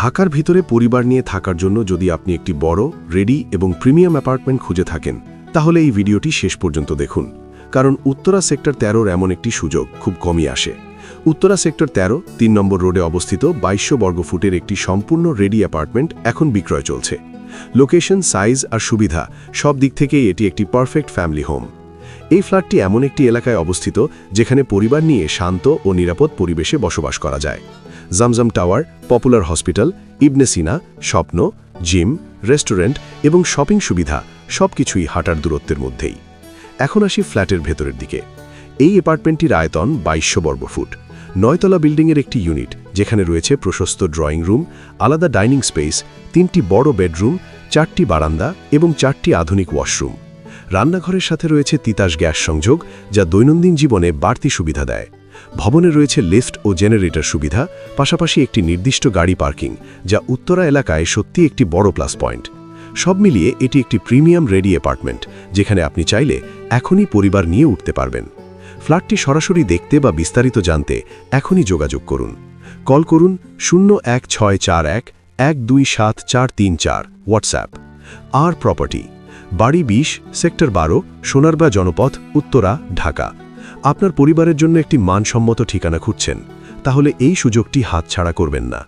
ঢাকার ভিতরে পরিবার নিয়ে থাকার জন্য যদি আপনি একটি বড়, রেডি এবং প্রিমিয়াম অ্যাপার্টমেন্ট খুঁজে থাকেন, তাহলে এই ভিডিওটি শেষ পর্যন্ত দেখুন। কারণ উত্তরা সেক্টর তেরোর এমন একটি সুযোগ খুব কমই আসে। উত্তরা সেক্টর তেরো, তিন নম্বর রোডে অবস্থিত বাইশশো বর্গফুটের একটি সম্পূর্ণ রেডি অ্যাপার্টমেন্ট এখন বিক্রয় চলছে। লোকেশন, সাইজ আর সুবিধা সব দিক থেকেই এটি একটি পারফেক্ট ফ্যামিলি হোম। এই ফ্ল্যাটটি এমন একটি এলাকায় অবস্থিত যেখানে পরিবার নিয়ে শান্ত ও নিরাপদ পরিবেশে বসবাস করা যায়। Zamzam Tower Popular Hospital Ibn Sina Shwapno gym restaurant এবং শপিং সুবিধা সবকিছুই হাঁটার দূরত্বের মধ্যেই। এখন আসি ফ্ল্যাটের ভেতরের দিকে। এই অ্যাপার্টমেন্টটির আয়তন বাইশশো বর্গফুট নয়তলা বিল্ডিংয়ের একটি ইউনিট, যেখানে রয়েছে প্রশস্ত ড্রয়িং রুম, আলাদা ডাইনিং স্পেস, তিনটি বড় বেডরুম, চারটি বারান্দা এবং চারটি আধুনিক ওয়াশরুম। রান্নাঘরের সাথে রয়েছে তিতাস গ্যাস সংযোগ, যা দৈনন্দিন জীবনে বাড়তি সুবিধা দেয়। ভবনে রয়েছে লিফট ও জেনারেটর সুবিধা, পাশাপাশি একটি নির্দিষ্ট গাড়ি পার্কিং, যা উত্তরা এলাকায় সত্যি একটি বড় প্লাস পয়েন্ট সব মিলিয়ে এটি একটি প্রিমিয়াম রেডি অ্যাপার্টমেন্ট যেখানে আপনি চাইলে এখনই পরিবার নিয়ে উঠতে পারবেন। ফ্ল্যাটটি সরাসরি দেখতে বা বিস্তারিত জানতে এখনই যোগাযোগ করুন। কল করুন শূন্য এক ছয় চার এক এক দুই সাত চার তিন চার হোয়াটসঅ্যাপ আর প্রপার্টি, বাড়ি বিশ, সেক্টর বারো সোনারবা জনপথ, উত্তরা, ঢাকা। আপনার পরিবারের জন্য একটি মানসম্মত ঠিকানা খুঁজছেন তাহলে এই সুযোগটি হাতছাড়া করবেন না।